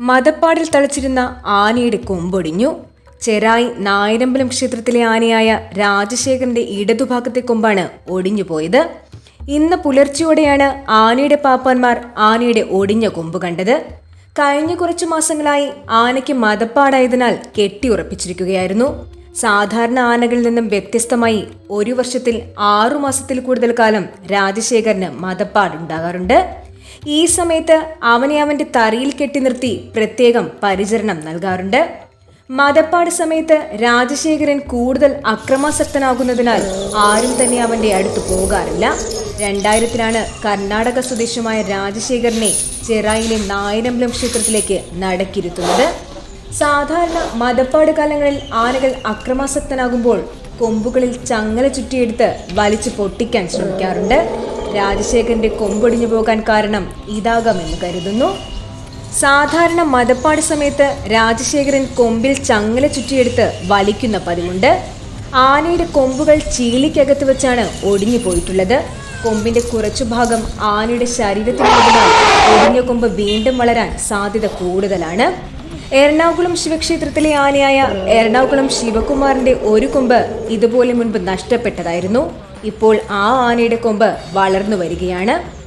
മതപ്പാടിൽ തളിച്ചിരുന്ന ആനയുടെ കൊമ്പൊടിഞ്ഞു. ചെറായി നായരമ്പലം ക്ഷേത്രത്തിലെ ആനയായ രാജശേഖരന്റെ ഇടതുഭാഗത്തെ കൊമ്പാണ് ഒടിഞ്ഞുപോയത്. ഇന്ന് പുലർച്ചെയോടെയാണ് ആനയുടെ പാപ്പാന്മാർ ആനയുടെ ഒടിഞ്ഞ കൊമ്പ് കണ്ടത്. കഴിഞ്ഞ കുറച്ചു മാസങ്ങളായി ആനയ്ക്ക് മതപ്പാടായതിനാൽ കെട്ടിയുറപ്പിച്ചിരിക്കുകയായിരുന്നു സാധാരണ ആനകളിൽ നിന്നും വ്യത്യസ്തമായി ഒരു വർഷത്തിൽ ആറു മാസത്തിൽ കൂടുതൽ കാലം രാജശേഖരന് മതപ്പാടുണ്ടാകാറുണ്ട്. ഈ സമയത്ത് അവനെ അവന്റെ തറിയിൽ കെട്ടി നിർത്തി പ്രത്യേകം പരിചരണം നൽകാറുണ്ട്. മതപ്പാട് സമയത്ത് രാജശേഖരൻ കൂടുതൽ അക്രമാസക്തനാകുന്നതിനാൽ ആരും തന്നെ അവന്റെ അടുത്ത് പോകാറില്ല. രണ്ടായിരത്തിലാണ് കർണാടക സ്വദേശമായ രാജശേഖരനെ ചെറായിലെ നായനമ്പലം ക്ഷേത്രത്തിലേക്ക് നടക്കിരുത്തുന്നത്. സാധാരണ മതപ്പാട് കാലങ്ങളിൽ ആനകൾ അക്രമാസക്തനാകുമ്പോൾ കൊമ്പുകളിൽ ചങ്ങല ചുറ്റിയെടുത്ത് വലിച്ചു പൊട്ടിക്കാൻ ശ്രമിക്കാറുണ്ട്. രാജശേഖരന്റെ കൊമ്പൊടിഞ്ഞു പോകാൻ കാരണം ഇതാകാമെന്ന് കരുതുന്നു. സാധാരണ മതപ്പാട് സമയത്ത് രാജശേഖരൻ കൊമ്പിൽ ചങ്ങല ചുറ്റിയെടുത്ത് വലിക്കുന്ന പതിവുണ്ട്. ആനയുടെ കൊമ്പുകൾ ചീലിക്കകത്ത് വെച്ചാണ് ഒടിഞ്ഞു പോയിട്ടുള്ളത്. കൊമ്പിന്റെ കുറച്ചു ഭാഗം ആനയുടെ ശരീരത്തിലുള്ളതിനാൽ ഒടിഞ്ഞ കൊമ്പ് വീണ്ടും വളരാൻ സാധ്യത കൂടുതലാണ്. എറണാകുളം ശിവക്ഷേത്രത്തിലെ ആനയായ എറണാകുളം ശിവകുമാറിന്റെ ഒരു കൊമ്പ് ഇതുപോലെ മുൻപ് നഷ്ടപ്പെട്ടതായിരുന്നു. ഇപ്പോൾ ആ ആനയുടെ കൊമ്പ് വളർന്നു വരികയാണ്.